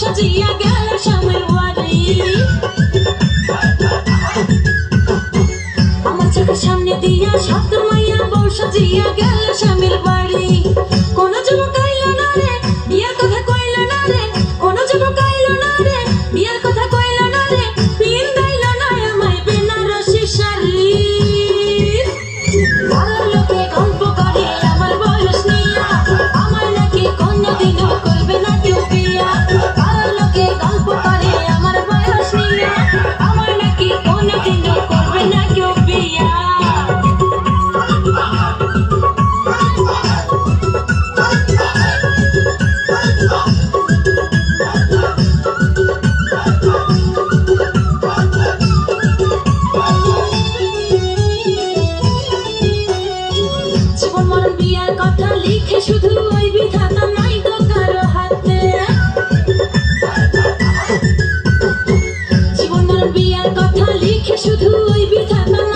সাজিয়া গেল স্বামীর বাড়ি। আমার চোখের সামনে দিয়া সাত মাইয়া বউ সাজিয়া গেল স্বামী বিয়ার কথা লিখে শুধু ওই বিধাতা।